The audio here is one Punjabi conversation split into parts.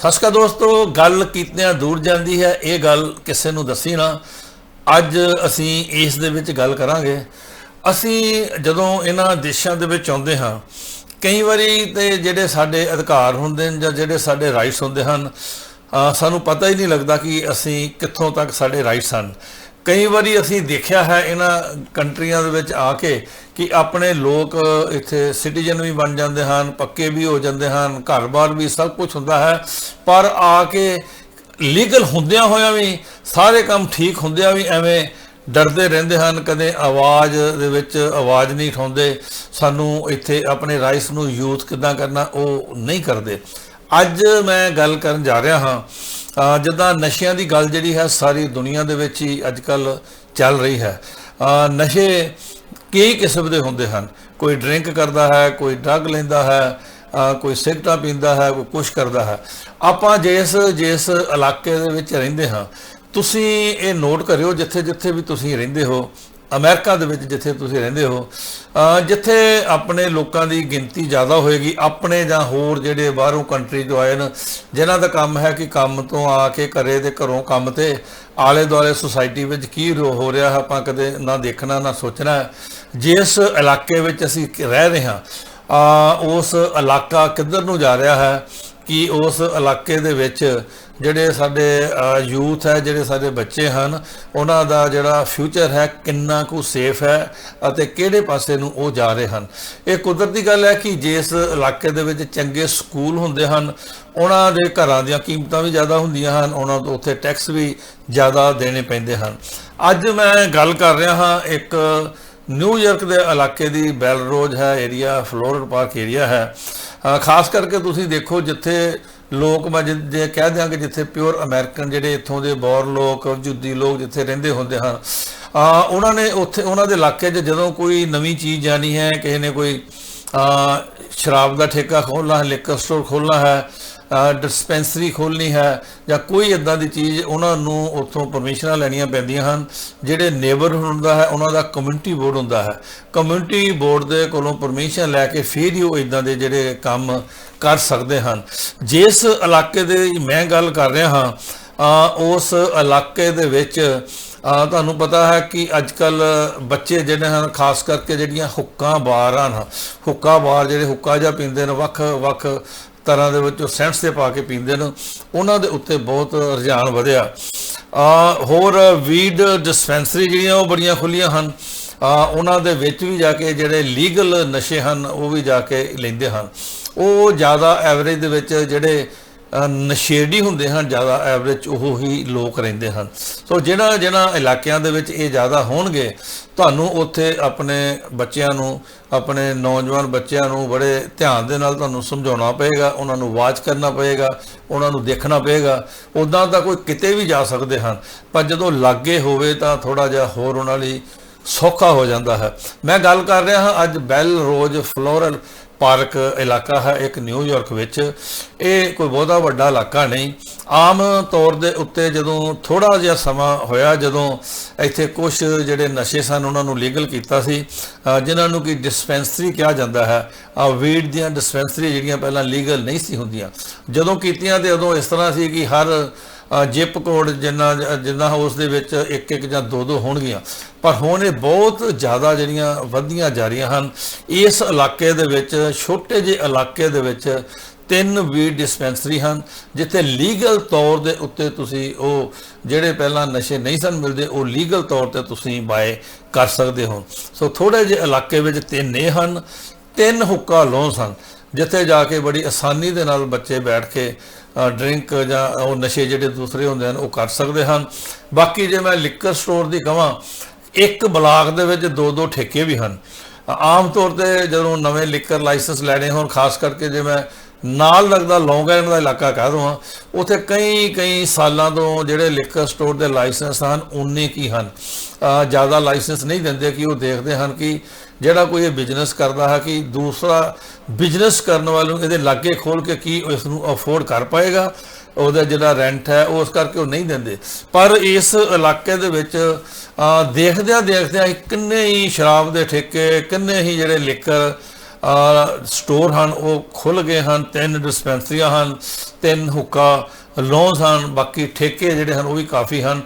ਸਤਿ ਸ਼੍ਰੀ ਅਕਾਲ ਦੋਸਤੋ, ਗੱਲ ਕੀਤਿਆਂ ਦੂਰ ਜਾਂਦੀ ਹੈ, ਇਹ ਗੱਲ ਕਿਸੇ ਨੂੰ ਦੱਸੀ ਨਾ। ਅੱਜ ਅਸੀਂ ਇਸ ਦੇ ਵਿੱਚ ਗੱਲ ਕਰਾਂਗੇ। ਅਸੀਂ ਜਦੋਂ ਇਹਨਾਂ ਦੇਸ਼ਾਂ ਦੇ ਵਿੱਚ ਆਉਂਦੇ ਹਾਂ, ਕਈ ਵਾਰੀ ਤੇ ਜਿਹੜੇ ਸਾਡੇ ਅਧਿਕਾਰ ਹੁੰਦੇ ਨੇ ਜਾਂ ਜਿਹੜੇ ਸਾਡੇ ਰਾਈਟਸ ਹੁੰਦੇ ਹਨ ਸਾਨੂੰ ਪਤਾ ਹੀ ਨਹੀਂ ਲੱਗਦਾ ਕਿ ਅਸੀਂ ਕਿੱਥੋਂ ਤੱਕ ਸਾਡੇ ਰਾਈਟਸ ਹਨ। ਕਈ ਵਾਰੀ ਅਸੀਂ ਦੇਖਿਆ ਹੈ ਇਹਨਾਂ ਕੰਟਰੀਆਂ ਦੇ ਵਿੱਚ ਆ ਕੇ ਕਿ ਆਪਣੇ ਲੋਕ ਇੱਥੇ ਸਿਟੀਜ਼ਨ ਵੀ ਬਣ ਜਾਂਦੇ ਹਨ, ਪੱਕੇ ਵੀ ਹੋ ਜਾਂਦੇ ਹਨ, ਘਰ-ਬਾਰ ਵੀ ਸਭ ਕੁਝ ਹੁੰਦਾ ਹੈ, ਪਰ ਆ ਕੇ ਲੀਗਲ ਹੁੰਦਿਆਂ ਹੋਇਆਂ ਵੀ ਸਾਰੇ ਕੰਮ ਠੀਕ ਹੁੰਦਿਆਂ ਵੀ ਐਵੇਂ ਡਰਦੇ ਰਹਿੰਦੇ ਹਨ, ਕਦੇ ਆਵਾਜ਼ ਦੇ ਵਿੱਚ ਆਵਾਜ਼ ਨਹੀਂ ਉਠਾਉਂਦੇ, ਸਾਨੂੰ ਇੱਥੇ ਆਪਣੇ ਰਾਈਟਸ ਨੂੰ ਯੂਜ਼ ਕਿੱਦਾਂ ਕਰਨਾ, ਉਹ ਨਹੀਂ ਕਰਦੇ। ਅੱਜ ਮੈਂ ਗੱਲ ਕਰਨ ਜਾ ਰਿਹਾ ਹਾਂ ਜਿੱਦਾਂ ਨਸ਼ਿਆਂ ਦੀ ਗੱਲ ਜਿਹੜੀ ਹੈ ਸਾਰੀ ਦੁਨੀਆ ਦੇ ਵਿੱਚ ਹੀ ਅੱਜ ਕੱਲ ਚੱਲ ਰਹੀ ਹੈ। ਨਸ਼ੇ ਕਈ ਕਿਸਮ ਦੇ ਹੁੰਦੇ ਹਨ। ਕੋਈ ਡਰਿੰਕ ਕਰਦਾ ਹੈ, ਕੋਈ ਡਰੱਗ ਲੈਂਦਾ ਹੈ ਕੋਈ ਸਿਗਰਟਾਂ ਪੀਂਦਾ ਹੈ, ਕੋਈ ਕੁਛ ਕਰਦਾ ਹੈ। ਆਪਾਂ ਜਿਸ ਜਿਸ ਇਲਾਕੇ ਦੇ ਵਿੱਚ ਰਹਿੰਦੇ ਹਾਂ, ਤੁਸੀਂ ਇਹ ਨੋਟ ਕਰਿਓ ਜਿੱਥੇ ਜਿੱਥੇ ਵੀ ਤੁਸੀਂ ਰਹਿੰਦੇ ਹੋ ਅਮਰੀਕਾ ਦੇ ਵਿੱਚ ਜਿੱਥੇ ਤੁਸੀਂ ਰਹਿੰਦੇ ਹੋ ਜਿੱਥੇ ਆਪਣੇ ਲੋਕਾਂ ਦੀ ਗਿਣਤੀ ਜ਼ਿਆਦਾ ਹੋਏਗੀ, ਆਪਣੇ ਜਾਂ ਹੋਰ ਜਿਹੜੇ ਬਾਹਰੋਂ ਕੰਟਰੀ ਤੋਂ ਆਏ ਨੇ, ਜਿਨ੍ਹਾਂ ਦਾ ਕੰਮ ਹੈ ਕਿ ਕੰਮ ਤੋਂ ਆ ਕੇ ਘਰੇ ਦੇ ਘਰੋਂ ਕੰਮ ਤੇ ਆਲੇ ਦੁਆਲੇ ਸੁਸਾਇਟੀ ਵਿੱਚ ਕੀ ਰੋ- ਹੋ ਰਿਹਾ ਹੈ, ਆਪਾਂ ਕਦੇ ਨਾ ਦੇਖਣਾ, ਨਾ ਸੋਚਣਾ ਜਿਸ ਇਲਾਕੇ ਵਿੱਚ ਅਸੀਂ ਰਹਿ ਰਹੇ ਹਾਂ ਆ ਉਸ ਇਲਾਕਾ ਕਿੱਧਰ ਨੂੰ ਜਾ ਰਿਹਾ ਹੈ ਕਿ ਉਸ ਇਲਾਕੇ ਦੇ ਵਿੱਚ ਜਿਹੜੇ ਸਾਡੇ ਯੂਥ ਹੈ, ਜਿਹੜੇ ਸਾਡੇ ਬੱਚੇ ਹਨ, ਉਹਨਾਂ ਦਾ ਜਿਹੜਾ ਫਿਊਚਰ ਹੈ, ਕਿੰਨਾ ਕੁ ਸੇਫ ਹੈ ਅਤੇ ਕਿਹੜੇ ਪਾਸੇ ਨੂੰ ਉਹ ਜਾ ਰਹੇ ਹਨ। ਇਹ ਕੁਦਰਤੀ ਗੱਲ ਹੈ ਕਿ ਜਿਸ ਇਲਾਕੇ ਦੇ ਵਿੱਚ ਚੰਗੇ ਸਕੂਲ ਹੁੰਦੇ ਹਨ, ਉਹਨਾਂ ਦੇ ਘਰਾਂ ਦੀਆਂ ਕੀਮਤਾਂ ਵੀ ਜ਼ਿਆਦਾ ਹੁੰਦੀਆਂ ਹਨ, ਉਹਨਾਂ ਤੋਂ ਉੱਥੇ ਟੈਕਸ ਵੀ ਜ਼ਿਆਦਾ ਦੇਣੇ ਪੈਂਦੇ ਹਨ। ਅੱਜ ਮੈਂ ਗੱਲ ਕਰ ਰਿਹਾ ਹਾਂ ਇੱਕ ਨਿਊਯਾਰਕ ਦੇ ਇਲਾਕੇ ਦੀ ਬੈਲਰੋਜ਼ ਹੈ, ਏਰੀਆ ਫਲੋਰਡ ਪਾਰਕ ਏਰੀਆ ਹੈ। ਖਾਸ ਕਰਕੇ ਤੁਸੀਂ ਦੇਖੋ ਜਿੱਥੇ ਲੋਕ, ਮੈਂ ਜੇ ਕਹਿ ਦਿਆਂ ਕਿ ਜਿੱਥੇ ਪਿਓਰ ਅਮਰੀਕਨ ਜਿਹੜੇ ਇੱਥੋਂ ਦੇ ਬੌਰ ਲੋਕ, ਜੁੱਦੀ ਲੋਕ ਜਿੱਥੇ ਰਹਿੰਦੇ ਹੁੰਦੇ ਹਨ ਆ ਉਹਨਾਂ ਨੇ ਉੱਥੇ, ਉਹਨਾਂ ਦੇ ਇਲਾਕੇ 'ਚ ਜਦੋਂ ਕੋਈ ਨਵੀਂ ਚੀਜ਼ ਜਾਣੀ ਹੈ, ਕਿਸੇ ਨੇ ਕੋਈ ਆ ਸ਼ਰਾਬ ਦਾ ਠੇਕਾ ਖੋਲ੍ਹਣਾ ਹੈ ਲਿਕਰ ਸਟੋਰ ਖੋਲ੍ਹਣਾ ਹੈ ਡਿਸਪੈਂਸਰੀ ਖੋਲਣੀ ਹੈ ਜਾਂ ਕੋਈ ਇਦਾਂ ਦੀ ਚੀਜ਼, ਉਹਨਾਂ ਨੂੰ ਉੱਥੋਂ ਪਰਮਿਸ਼ਨਾਂ ਲੈਣੀਆਂ ਪੈਂਦੀਆਂ ਹਨ। ਜਿਹੜੇ ਨੇਬਰ ਹੁੰਦਾ ਹੈ, ਉਹਨਾਂ ਦਾ ਕਮਿਊਨਿਟੀ ਬੋਰਡ ਹੁੰਦਾ ਹੈ। ਕਮਿਊਨਿਟੀ ਬੋਰਡ ਦੇ ਕੋਲੋਂ ਪਰਮਿਸ਼ਨ ਲੈ ਕੇ ਫਿਰ ਹੀ ਉਹ ਇਦਾਂ ਦੇ ਜਿਹੜੇ ਕੰਮ ਕਰ ਸਕਦੇ ਹਨ। ਜਿਸ ਇਲਾਕੇ ਦੇ ਮੈਂ ਗੱਲ ਕਰ ਰਿਹਾ ਹਾਂ ਉਸ ਇਲਾਕੇ ਦੇ ਵਿੱਚ ਤੁਹਾਨੂੰ ਪਤਾ ਹੈ ਕਿ ਅੱਜ ਕੱਲ ਬੱਚੇ ਜਿਹੜੇ ਹਨ, ਖਾਸ ਕਰਕੇ ਜਿਹੜੀਆਂ ਹੁੱਕਾਂ ਬਾਰ ਹਨ, ਹੁੱਕਾ ਬਾਰ ਜਿਹੜੇ ਹੁੱਕਾ ਜਾਂ ਪੀਂਦੇ ਨੇ ਵੱਖ ਵੱਖ ਤਰ੍ਹਾਂ ਦੇ ਵਿੱਚ ਉਹ ਸੈਂਟਸ ਤੇ ਪਾ ਕੇ ਪੀਂਦੇ ਨੇ। ਉਹਨਾਂ ਦੇ ਉੱਤੇ ਬਹੁਤ ਰੁਝਾਨ ਵਧਿਆ। ਆ, ਹੋਰ ਵੀਡ ਡਿਸਪੈਂਸਰੀ ਜਿਹੜੀਆਂ ਉਹ ਬੜੀਆਂ ਖੁੱਲੀਆਂ ਹਨ। ਆ, ਉਹਨਾਂ ਦੇ ਵਿੱਚ ਵੀ ਜਾ ਕੇ ਜਿਹੜੇ ਲੀਗਲ ਨਸ਼ੇ ਹਨ, ਉਹ ਵੀ ਜਾ ਕੇ ਲੈਂਦੇ ਹਨ। ਉਹ ਜ਼ਿਆਦਾ ਐਵਰੇਜ ਦੇ ਵਿੱਚ ਜਿਹੜੇ ਨਸ਼ੇੜੀ ਹੁੰਦੇ ਹਨ, ਜ਼ਿਆਦਾ ਐਵਰੇਜ ਉਹ ਹੀ ਲੋਕ ਰਹਿੰਦੇ ਹਨ। ਸੋ ਜਿਹੜਾ ਜਿਹੜਾ ਇਲਾਕਿਆਂ ਦੇ ਵਿੱਚ ਇਹ ਜ਼ਿਆਦਾ ਹੋਣਗੇ, ਤੁਹਾਨੂੰ ਉੱਥੇ ਆਪਣੇ ਬੱਚਿਆਂ ਨੂੰ, ਆਪਣੇ ਨੌਜਵਾਨ ਬੱਚਿਆਂ ਨੂੰ ਬੜੇ ਧਿਆਨ ਦੇ ਨਾਲ ਤੁਹਾਨੂੰ ਸਮਝਾਉਣਾ ਪਏਗਾ, ਉਹਨਾਂ ਨੂੰ ਵਾਚ ਕਰਨਾ ਪਏਗਾ, ਉਹਨਾਂ ਨੂੰ ਦੇਖਣਾ ਪਏਗਾ। ਉਦਾਂ ਤਾਂ ਕੋਈ ਕਿਤੇ ਵੀ ਜਾ ਸਕਦੇ ਹਨ, ਪਰ ਜਦੋਂ ਲਾਗੇ ਹੋਵੇ ਤਾਂ ਥੋੜਾ ਜਿਹਾ ਹੋਰ ਉਹਨਾਂ ਲਈ ਸੌਖਾ ਹੋ ਜਾਂਦਾ ਹੈ। ਮੈਂ ਗੱਲ ਕਰ ਰਿਹਾ ਹਾਂ ਅੱਜ ਬੈਲ ਰੋਜ਼ ਫਲੋਰਲ ਪਾਰਕ ਇਲਾਕਾ ਹੈ ਇੱਕ ਨਿਊਯਾਰਕ ਵਿੱਚ। ਇਹ ਕੋਈ ਬਹੁਤਾ ਵੱਡਾ ਇਲਾਕਾ ਨਹੀਂ। ਆਮ ਤੌਰ ਦੇ ਉੱਤੇ ਜਦੋਂ ਥੋੜਾ ਜਿਹਾ ਸਮਾਂ ਹੋਇਆ ਜਦੋਂ ਇੱਥੇ ਕੁਝ ਜਿਹੜੇ ਨਸ਼ੇ ਸਨ ਉਹਨਾਂ ਨੂੰ ਲੀਗਲ ਕੀਤਾ ਸੀ ਅ, ਜਿਨ੍ਹਾਂ ਨੂੰ ਕਿ ਡਿਸਪੈਂਸਰੀ ਕਿਹਾ ਜਾਂਦਾ ਹੈ ਆ ਵੀਡ ਦੀਆਂ ਡਿਸਪੈਂਸਰੀ ਜਿਹੜੀਆਂ ਪਹਿਲਾਂ ਲੀਗਲ ਨਹੀਂ ਸੀ ਹੁੰਦੀਆਂ। ਜਦੋਂ ਕੀਤੀਆਂ ਤੇ ਉਦੋਂ ਇਸ ਤਰ੍ਹਾਂ ਸੀ ਕਿ ਹਰ ਜਿਪ ਕੋਡ ਜਿੰਨਾ ਜਿੰਨਾ ਉਸ ਦੇ ਵਿੱਚ ਇੱਕ ਇੱਕ ਜਾਂ ਦੋ ਦੋ ਹੋਣਗੀਆਂ। ਪਰ ਹੁਣ ਇਹ ਬਹੁਤ ਜ਼ਿਆਦਾ ਜਿਹੜੀਆਂ ਵਧੀਆਂ ਜਾ ਰਹੀਆਂ ਹਨ, ਇਸ ਇਲਾਕੇ ਦੇ ਵਿੱਚ, ਛੋਟੇ ਜਿਹੇ ਇਲਾਕੇ ਦੇ ਵਿੱਚ ਤਿੰਨ ਵੀ ਡਿਸਪੈਂਸਰੀ ਹਨ, ਜਿੱਥੇ ਲੀਗਲ ਤੌਰ ਦੇ ਉੱਤੇ ਤੁਸੀਂ ਉਹ ਜਿਹੜੇ ਪਹਿਲਾਂ ਨਸ਼ੇ ਨਹੀਂ ਸਨ ਮਿਲਦੇ, ਉਹ ਲੀਗਲ ਤੌਰ ਤੇ ਤੁਸੀਂ ਬਾਏ ਕਰ ਸਕਦੇ ਹੋ। ਸੋ ਥੋੜੇ ਜਿਹੇ ਇਲਾਕੇ ਵਿੱਚ ਤਿੰਨ ਇਹ ਹਨ, ਤਿੰਨ ਹੁੱਕਾ ਲੋਨ ਸਨ। ਜਿੱਥੇ ਜਾ ਕੇ ਬੜੀ ਆਸਾਨੀ ਦੇ ਨਾਲ ਬੱਚੇ ਬੈਠ ਕੇ ਡਰਿੰਕ ਜਾਂ ਉਹ ਨਸ਼ੇ ਜਿਹੜੇ ਦੂਸਰੇ ਹੁੰਦੇ ਹਨ, ਉਹ ਕਰ ਸਕਦੇ ਹਨ। ਬਾਕੀ ਜੇ ਮੈਂ ਲਿਕਰ ਸਟੋਰ ਦੀ ਕਹਾਂ ਇੱਕ ਬਲਾਕ ਦੇ ਵਿੱਚ ਦੋ ਦੋ ਠੇਕੇ ਵੀ ਹਨ। ਆਮ ਤੌਰ ਤੇ ਜਦੋਂ ਨਵੇਂ ਲਿਕਰ ਲਾਇਸੈਂਸ ਲੈਣੇ ਹੋਣ, ਖਾਸ ਕਰਕੇ ਜੇ ਮੈਂ ਨਾਲ ਲੱਗਦਾ ਲੌਂਗ ਆਈਲੈਂਡ ਦਾ ਇਲਾਕਾ ਕਹਿ ਦਵਾਂ, ਉੱਥੇ ਕਈ ਕਈ ਸਾਲਾਂ ਤੋਂ ਜਿਹੜੇ ਲਿਕਰ ਸਟੋਰ ਦੇ ਲਾਇਸੈਂਸ ਹਨ, ਉਨੇ ਕੀ ਹਨ। ਜ਼ਿਆਦਾ ਲਾਇਸੈਂਸ ਨਹੀਂ ਦਿੰਦੇ ਕਿ ਉਹ ਦੇਖਦੇ ਹਨ ਕਿ ਜਿਹੜਾ ਕੋਈ ਇਹ ਬਿਜ਼ਨਸ ਕਰਦਾ ਹੈ ਕਿ ਦੂਸਰਾ ਬਿਜ਼ਨਸ ਕਰਨ ਵਾਲੇ ਨੂੰ ਇਹਦੇ ਲਾਗੇ ਖੋਲ ਕੇ ਕੀ ਇਸ ਨੂੰ ਅਫੋਰਡ ਕਰ ਪਾਏਗਾ, ਉਹਦਾ ਜਿਹੜਾ ਰੈਂਟ ਹੈ ਉਸ ਕਰਕੇ ਉਹ ਨਹੀਂ ਦਿੰਦੇ। ਪਰ ਇਸ ਇਲਾਕੇ ਦੇ ਵਿੱਚ ਦੇਖਦਿਆਂ ਦੇਖਦਿਆਂ ਕਿੰਨੇ ਹੀ ਸ਼ਰਾਬ ਦੇ ਠੇਕੇ, ਕਿੰਨੇ ਹੀ ਜਿਹੜੇ ਲਿਕਰ ਸਟੋਰ ਹਨ, ਉਹ ਖੁੱਲ ਗਏ ਹਨ, ਤਿੰਨ ਡਿਸਪੈਂਸਰੀਆਂ ਹਨ, ਤਿੰਨ ਹੁੱਕਾ ਲੌਂਸ ਹਨ, ਬਾਕੀ ਠੇਕੇ ਜਿਹੜੇ ਹਨ ਉਹ ਵੀ ਕਾਫੀ ਹਨ।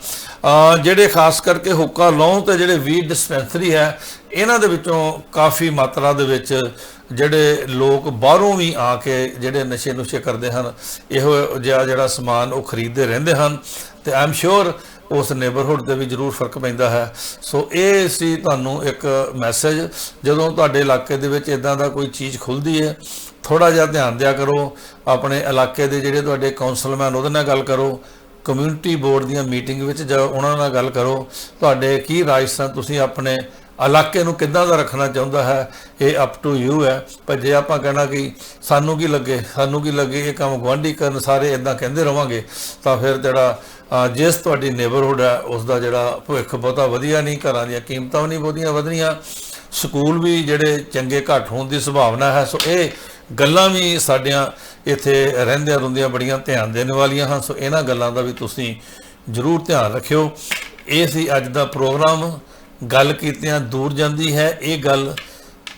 ਜਿਹੜੇ ਖਾਸ ਕਰਕੇ ਹੁੱਕਾ ਲੌਂ ਤੇ ਜਿਹੜੇ 20 ਡਿਸਪੈਂਸਰੀ ਹੈ, ਇਹਨਾਂ ਦੇ ਵਿੱਚੋਂ ਕਾਫੀ ਮਾਤਰਾ ਦੇ ਵਿੱਚ ਜਿਹੜੇ ਲੋਕ ਬਾਹਰੋਂ ਵੀ ਆ ਕੇ ਜਿਹੜੇ ਨਸ਼ੇ ਨੁਸ਼ੇ ਕਰਦੇ ਹਨ, ਇਹੋ ਜਿਹਾ ਜਿਹੜਾ ਸਮਾਨ ਉਹ ਖਰੀਦਦੇ ਰਹਿੰਦੇ ਹਨ ਤੇ ਆਮ ਸ਼ੋਰ ਉਸ ਨੇਬਰਹੁੱਡ ਤੇ ਵੀ ਜ਼ਰੂਰ ਫ਼ਰਕ ਪੈਂਦਾ ਹੈ। ਸੋ ਇਹ ਸੀ ਤੁਹਾਨੂੰ ਇੱਕ ਮੈਸੇਜ ਜਦੋਂ ਤੁਹਾਡੇ ਇਲਾਕੇ ਦੇ ਵਿੱਚ ਇਦਾਂ ਦਾ ਕੋਈ ਚੀਜ਼ ਖੁੱਲਦੀ ਹੈ ਥੋੜਾ ਜਿਹਾ ਧਿਆਨ ਦਿਆ ਕਰੋ, ਆਪਣੇ ਇਲਾਕੇ ਦੇ ਜਿਹੜੇ ਤੁਹਾਡੇ ਕਾਉਂਸਲਮੈਨ ਉਹਦੇ ਨਾਲ ਗੱਲ ਕਰੋ ਕਮਿਊਨਿਟੀ ਬੋਰਡ ਦੀਆਂ ਮੀਟਿੰਗ ਵਿੱਚ ਜਾ ਉਹਨਾਂ ਨਾਲ ਗੱਲ ਕਰੋ, ਤੁਹਾਡੇ ਕੀ ਰਾਏ ਸਨ? ਤੁਸੀਂ ਆਪਣੇ ਇਲਾਕੇ ਨੂੰ ਕਿੱਦਾਂ ਦਾ ਰੱਖਣਾ ਚਾਹੁੰਦਾ ਹੈ? ਇਹ ਅਪ ਟੂ ਯੂ ਹੈ। ਪਰ ਜੇ ਆਪਾਂ ਕਹਿਣਾ ਕਿ ਸਾਨੂੰ ਕੀ ਲੱਗੇ, ਸਾਨੂੰ ਕੀ ਲੱਗੇ, ਇਹ ਕੰਮ ਗੁਆਂਢੀ ਕਰਨ ਸਾਰੇ ਇਦਾਂ ਕਹਿੰਦੇ ਰਵਾਂਗੇ, ਤਾਂ ਫਿਰ ਜਿਹੜਾ ਜਿਸ ਤੁਹਾਡੀ ਨੇਬਰਹੁੱਡ ਹੈ ਉਸ ਦਾ ਜਿਹੜਾ ਭਵਿੱਖ ਬਹੁਤਾ ਵਧੀਆ ਨਹੀਂ, ਘਰਾਂ ਦੀਆਂ ਕੀਮਤਾਂ ਵੀ ਨਹੀਂ ਬਹੁਤੀਆਂ ਵਧਣੀਆਂ, ਸਕੂਲ ਵੀ ਜਿਹੜੇ ਚੰਗੇ ਘੱਟ ਹੋਣ ਦੀ ਸੰਭਾਵਨਾ ਹੈ। ਸੋ ਇਹ ਗੱਲਾਂ ਵੀ ਸਾਡੀਆਂ ਇੱਥੇ ਰਹਿੰਦਿਆਂ ਰੁੰਦਿਆਂ ਬੜੀਆਂ ਧਿਆਨ ਦੇਣ ਵਾਲੀਆਂ ਹਨ, ਸੋ ਇਹਨਾਂ ਗੱਲਾਂ ਦਾ ਵੀ ਤੁਸੀਂ ਜ਼ਰੂਰ ਧਿਆਨ ਰੱਖਿਓ। ਇਹ ਸੀ ਅੱਜ ਦਾ ਪ੍ਰੋਗਰਾਮ। ਗੱਲ ਕੀਤਿਆਂ ਦੂਰ ਜਾਂਦੀ ਹੈ, ਇਹ ਗੱਲ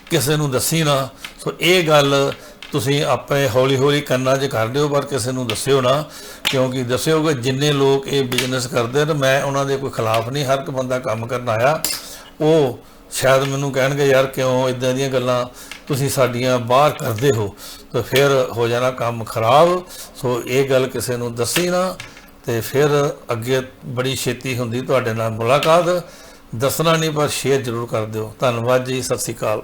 ਕਿਸੇ ਨੂੰ ਦੱਸੀ ਨਾ। ਸੋ ਇਹ ਗੱਲ ਤੁਸੀਂ ਆਪੇ ਹੌਲੀ ਹੌਲੀ ਕੰਨਾਂ 'ਚ ਕਰ ਦਿਓ, ਪਰ ਕਿਸੇ ਨੂੰ ਦੱਸਿਓ ਨਾ, ਕਿਉਂਕਿ ਦੱਸਿਓਗੇ ਜਿੰਨੇ ਲੋਕ ਇਹ ਬਿਜ਼ਨਸ ਕਰਦੇ ਨੇ, ਮੈਂ ਉਹਨਾਂ ਦੇ ਕੋਈ ਖਿਲਾਫ ਨਹੀਂ, ਹਰ ਇੱਕ ਬੰਦਾ ਕੰਮ ਕਰਨ ਆਇਆ। ਉਹ ਸ਼ਾਇਦ ਮੈਨੂੰ ਕਹਿਣਗੇ, ਯਾਰ ਕਿਉਂ ਇਦਾਂ ਦੀਆਂ ਗੱਲਾਂ ਤੁਸੀਂ ਸਾਡੀਆਂ ਬਾਹਰ ਕਰਦੇ ਹੋ, ਤਾਂ ਫਿਰ ਹੋ ਜਾਣਾ ਕੰਮ ਖਰਾਬ। ਸੋ ਇਹ ਗੱਲ ਕਿਸੇ ਨੂੰ ਦੱਸੀ ਨਾ, ਤੇ ਫਿਰ ਅੱਗੇ ਬੜੀ ਛੇਤੀ ਹੁੰਦੀ ਤੁਹਾਡੇ ਨਾਲ ਮੁਲਾਕਾਤ। ਦੱਸਣਾ ਨਹੀਂ, ਪਰ ਸ਼ੇਅਰ ਜ਼ਰੂਰ ਕਰ ਦਿਓ। ਧੰਨਵਾਦ ਜੀ, ਸਤਿ ਸ਼੍ਰੀ ਅਕਾਲ।